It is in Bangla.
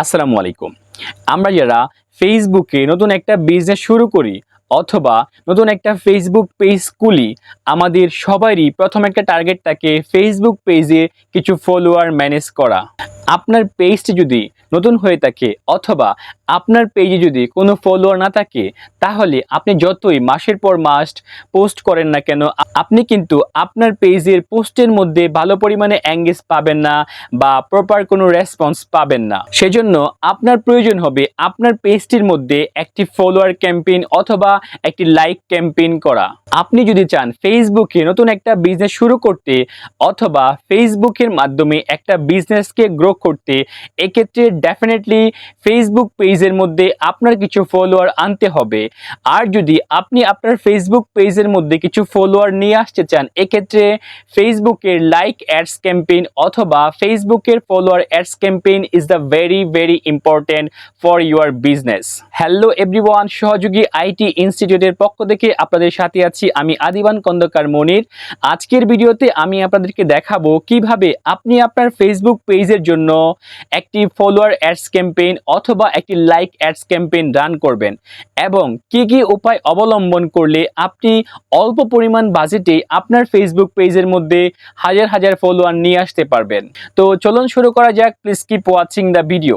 আসসালামু আলাইকুম। আমরা যারা ফেসবুকে নতুন একটা বিজনেস শুরু করি অথবা নতুন একটা ফেসবুক পেজ খুলি, আমাদের সবারই প্রথম একটা টার্গেট থাকে ফেসবুক পেজে কিছু ফলোয়ার ম্যানেজ করা। আপনার পেজটি যদি নতুন হয়ে থাকে অথবা আপনার পেজে যদি কোনো ফলোয়ার না থাকে, তাহলে আপনি যতই মাসের পর মাস পোস্ট করেন না কেন আপনি কিন্তু আপনার পেজের পোস্টের মধ্যে ভালো পরিমাণে অ্যাঙ্গেজ পাবেন না বা প্রপার কোনো রেসপন্স পাবেন না। সেজন্য আপনার প্রয়োজন হবে আপনার পেজটির মধ্যে একটি ফলোয়ার ক্যাম্পেইন অথবা একটি লাইক ক্যাম্পেইন করা। আপনি যদি চান ফেসবুকে নতুন একটা বিজনেস শুরু করতে অথবা ফেসবুকের মাধ্যমে একটা বিজনেসকে গ্রো করতে, এক্ষেত্রে ডেফিনেটলি ফেসবুক পেজের মধ্যে আপনার কিছু ফলোয়ার আনতে হবে। আর যদি আপনি আপনার ফেসবুক পেজের মধ্যে কিছু ফলোয়ার নিয়ে আসতে চান, এক্ষেত্রে ফেসবুকের লাইক অ্যাডস ক্যাম্পেইন অথবা ফেসবুকের follower ads campaign is the very very important for your business hello everyone সহযোগী আইটি ইনস্টিটিউটের পক্ষ থেকে আপনাদের সাথে আছি আমি আদিবান কন্দকার মনির। আজকের ভিডিওতে আমি আপনাদেরকে দেখাবো কীভাবে আপনি আপনার ফেসবুক পেজের জন্য একটি ফলোয়ার অ্যাডস ক্যাম্পেইন অথবা একটি লাইক অ্যাডস ক্যাম্পেইন রান করবেন এবং কি কি উপায় অবলম্বন করলে আপনি অল্প পরিমাণ বাজেটে আপনার ফেসবুক পেজের মধ্যে হাজার হাজার ফলোয়ার নিয়ে আসতে পারবেন। তো চলুন শুরু করা যাক please keep watching the video